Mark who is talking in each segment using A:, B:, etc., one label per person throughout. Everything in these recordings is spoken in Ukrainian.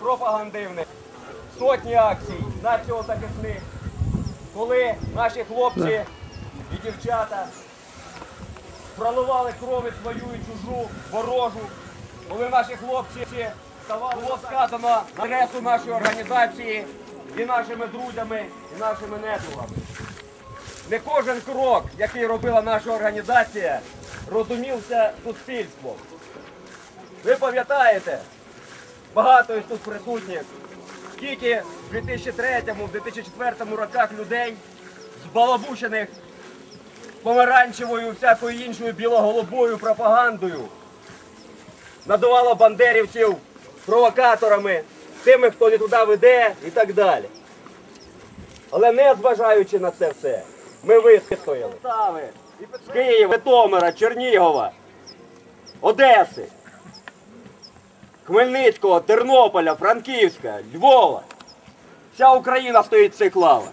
A: пропагандивних, сотні акцій націозахисних, коли наші хлопці і дівчата проливали крови свою і чужу, ворожу, коли наші хлопці ставали було сказано на адресу нашої організації і нашими друзями, і нашими недругами. Не кожен крок, який робила наша організація, розумівся суспільством. Ви пам'ятаєте, багато із тут присутніх, скільки в 2003-2004 роках людей збалабучених помаранчевою, всякою іншою білоголубою пропагандою надавало бандерівців провокаторами, тими, хто не туди веде і так далі. Але не зважаючи на це все, ми вистояли. З Києва, Житомира, Чернігова, Одеси, Хмельницького, Тернополя, Франківська, Львова. Вся Україна стоїть в цих лавах.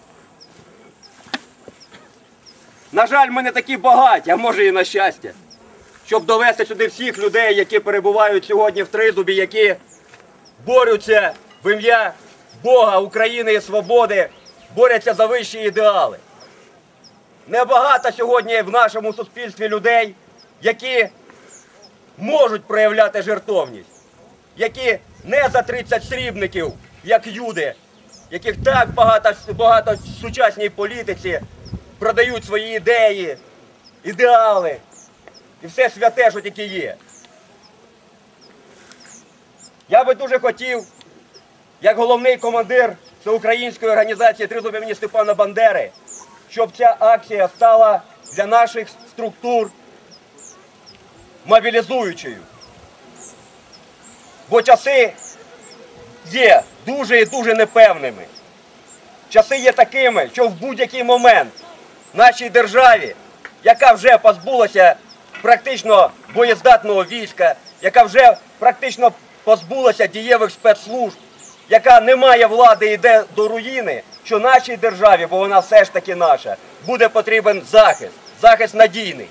A: На жаль, ми не такі багаті, а може і на щастя, щоб довести сюди всіх людей, які перебувають сьогодні в Тризубі, які борються в ім'я Бога, України і свободи, борються за вищі ідеали. Небагато сьогодні в нашому суспільстві людей, які можуть проявляти жертовність, які не за 30 срібників, як юди, яких так багато, багато в сучасній політиці продають свої ідеї, ідеали і все святе, що тільки є. Я би дуже хотів, як головний командир всеукраїнської організації Тризуб імені Степана Бандери, щоб ця акція стала для наших структур мобілізуючою. Бо часи є дуже і дуже непевними. Часи є такими, що в будь-який момент нашій державі, яка вже позбулася практично боєздатного війська, яка вже практично позбулася дієвих спецслужб, яка не має влади і йде до руїни, що нашій державі, бо вона все ж таки наша, буде потрібен захист, захист надійний.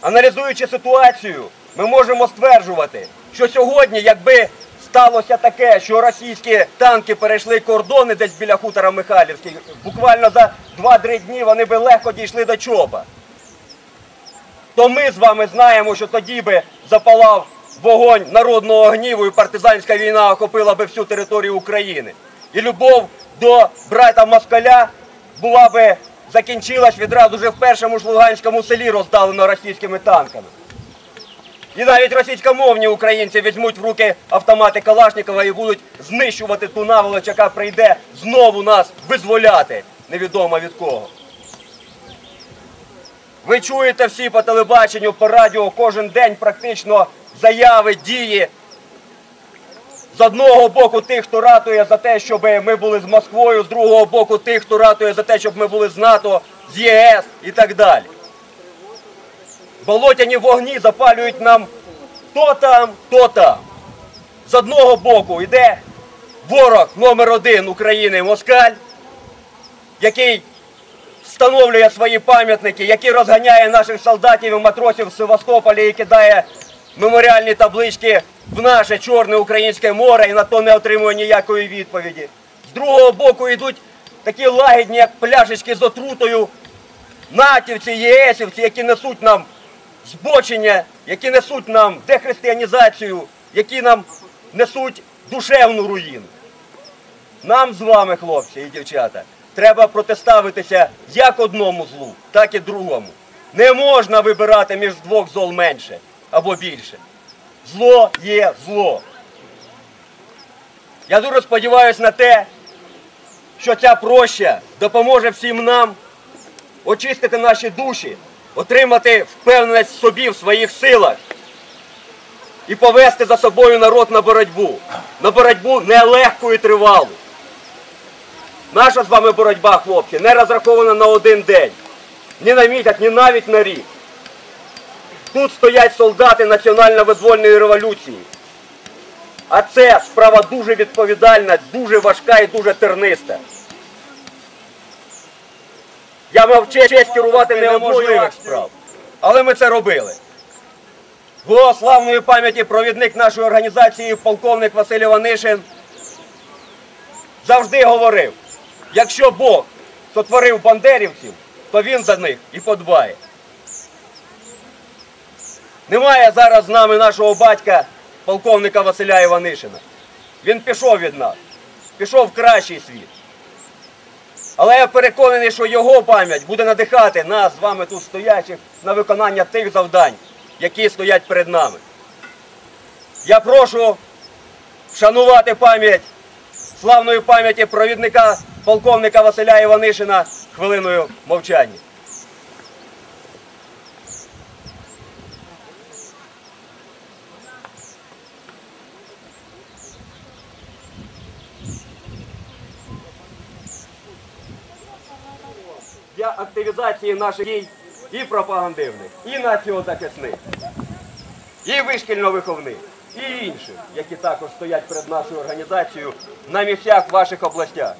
A: Аналізуючи ситуацію, ми можемо стверджувати, що сьогодні, якби сталося таке, що російські танки перейшли кордони десь біля хутора Михайлівський, буквально за 2-3 дні вони би легко дійшли до чоба. То ми з вами знаємо, що тоді би запалав вогонь народного гніву і партизанська війна охопила би всю територію України. І любов до брата Москаля була би закінчилась відразу вже в першому ж Луганському селі, роздалено російськими танками. І навіть російськомовні українці візьмуть в руки автомати Калашникова і будуть знищувати ту наволоч, яка прийде знову нас визволяти, невідомо від кого. Ви чуєте всі по телебаченню, по радіо кожен день практично заяви, дії. З одного боку тих, хто ратує за те, щоб ми були з Москвою, з другого боку тих, хто ратує за те, щоб ми були з НАТО, з ЄС і так далі. Болотяні вогні запалюють нам то там, то там. З одного боку йде ворог номер один України Москаль, який встановлює свої пам'ятники, який розганяє наших солдатів і матросів в Севастополі і кидає меморіальні таблички в наше чорне українське море і на то не отримує ніякої відповіді. З другого боку йдуть такі лагідні, як пляшечки з отрутою, натівці, єсівці, які несуть нам збочення, які несуть нам дехристиянізацію, які нам несуть душевну руїну. Нам з вами, хлопці і дівчата, треба протиставитися як одному злу, так і другому. Не можна вибирати між двох зол менше або більше. Зло є зло. Я дуже сподіваюся на те, що ця проща допоможе всім нам очистити наші душі, отримати впевненість в собі, в своїх силах і повести за собою народ на боротьбу. На боротьбу нелегку і тривалу. Наша з вами боротьба, хлопці, не розрахована на один день, ні на місяць, ні навіть на рік. Тут стоять солдати національно-визвольної революції. А це справа дуже відповідальна, дуже важка і дуже терниста. Честь керувати неможливих справ, але ми це робили. Бо славної пам'яті провідник нашої організації, полковник Василь Іванишин, завжди говорив, якщо Бог сотворив бандерівців, то він за них і подбає. Немає зараз з нами нашого батька, полковника Василя Іванишина. Він пішов від нас, пішов в кращий світ. Але я переконаний, що його пам'ять буде надихати нас з вами тут стоячих на виконання тих завдань, які стоять перед нами. Я прошу вшанувати пам'ять славної пам'яті провідника полковника Василя Іванишина хвилиною мовчання. Для активізації наших дій і пропагандивних, і націозахисних, і вишкільно-виховних, і інших, які також стоять перед нашою організацією на місцях ваших областях.